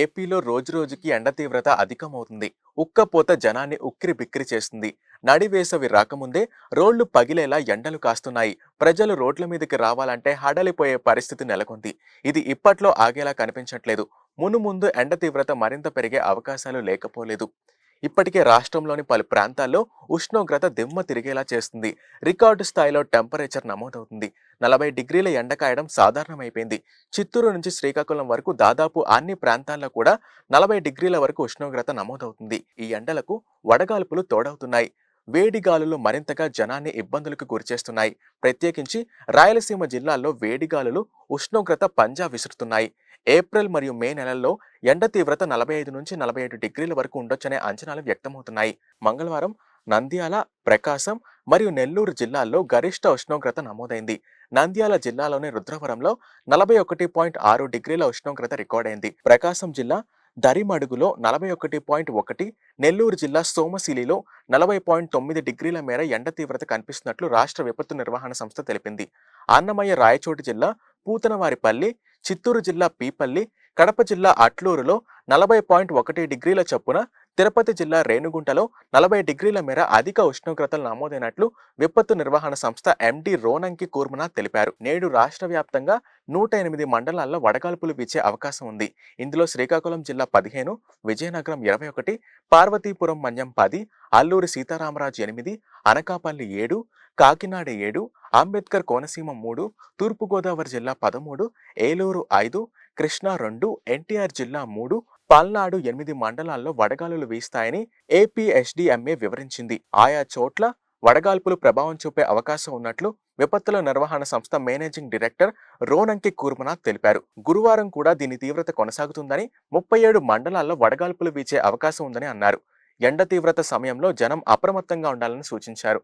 ఏపీలో రోజురోజుకి ఎండ తీవ్రత అధికమవుతుంది. ఉక్కపోత జనాన్ని ఉక్కిరి బిక్కిరి చేస్తుంది. నడివేసవి రాకముందే రోడ్లు పగిలేలా ఎండలు కాస్తున్నాయి. ప్రజలు రోడ్ల మీదకి రావాలంటే హడలిపోయే పరిస్థితి నెలకొంది. ఇది ఇప్పట్లో ఆగేలా కనిపించట్లేదు. మును ముందు ఎండ తీవ్రత మరింత పెరిగే అవకాశాలు లేకపోలేదు. ఇప్పటికే రాష్ట్రంలోని పలు ప్రాంతాల్లో ఉష్ణోగ్రత దిమ్మ తిరిగేలా చేస్తుంది. రికార్డు స్థాయిలో టెంపరేచర్ నమోదవుతుంది. నలభై డిగ్రీల ఎండ కాయడం సాధారణమైపోయింది. చిత్తూరు నుంచి శ్రీకాకుళం వరకు దాదాపు అన్ని ప్రాంతాల్లో కూడా నలభై డిగ్రీల వరకు ఉష్ణోగ్రత నమోదవుతుంది. ఈ ఎండలకు వడగాల్పులు తోడవుతున్నాయి. వేడి గాలులు మరింతగా జనాన్ని ఇబ్బందులకు గురిచేస్తున్నాయి. ప్రత్యేకించి రాయలసీమ జిల్లాల్లో వేడి గాలులు ఉష్ణోగ్రత పంజా విసురుతున్నాయి. ఏప్రిల్ మరియు మే నెలల్లో ఎండ తీవ్రత నలభై ఐదు నుంచి నలభై ఐదు డిగ్రీల వరకు ఉండొచ్చనే అంచనాలు వ్యక్తమవుతున్నాయి. మంగళవారం నంద్యాల ప్రకాశం మరియు నెల్లూరు జిల్లాల్లో గరిష్ట ఉష్ణోగ్రత నమోదైంది. నంద్యాల జిల్లాలోని రుద్రవరంలో నలభై ఒకటి పాయింట్ ఆరు డిగ్రీల ఉష్ణోగ్రత రికార్డైంది. ప్రకాశం జిల్లా దరిమడుగులో నలభై ఒకటి పాయింట్ ఒకటి నెల్లూరు జిల్లా సోమశిలిలో నలభై పాయింట్ తొమ్మిది డిగ్రీల మేర ఎండ తీవ్రత కనిపిస్తున్నట్లు రాష్ట్ర విపత్తు నిర్వహణ సంస్థ తెలిపింది. అన్నమయ్య రాయచోటి జిల్లా పూతనవారిపల్లి చిత్తూరు జిల్లా పీపల్లి కడప జిల్లా అట్లూరులో నలభై పాయింట్ ఒకటి డిగ్రీల చొప్పున తిరుపతి జిల్లా రేణుగుంటలో నలభై డిగ్రీల మేర అధిక ఉష్ణోగ్రతలు నమోదైనట్లు విపత్తు నిర్వహణ సంస్థ ఎండి రోనంకి కూర్మనాథ్ తెలిపారు. నేడు రాష్ట్ర వ్యాప్తంగా నూట ఎనిమిది మండలాల్లో వడగాల్పులు వీచే అవకాశం ఉంది. ఇందులో శ్రీకాకుళం జిల్లా పదిహేను విజయనగరం ఇరవై ఒకటి పార్వతీపురం మన్యం పది అల్లూరి సీతారామరాజు ఎనిమిది అనకాపల్లి ఏడు కాకినాడ ఏడు అంబేద్కర్ కోనసీమ మూడు తూర్పుగోదావరి జిల్లా పదమూడు ఏలూరు ఐదు కృష్ణా రెండు ఎన్టీఆర్ జిల్లా మూడు పల్నాడు ఎనిమిది మండలాల్లో వడగాలులు వీస్తాయని ఏపీఎస్డిఎంఏ వివరించింది. ఆయా చోట్ల వడగాల్పులు ప్రభావం చూపే అవకాశం ఉన్నట్లు విపత్తుల నిర్వహణ సంస్థ మేనేజింగ్ డైరెక్టర్ రోనంకి కూర్మనాథ్ తెలిపారు. గురువారం కూడా దీని తీవ్రత కొనసాగుతుందని ముప్పై ఏడు మండలాల్లో వడగాల్పులు వీచే అవకాశం ఉందని అన్నారు. ఎండ తీవ్రత సమయంలో జనం అప్రమత్తంగా ఉండాలని సూచించారు.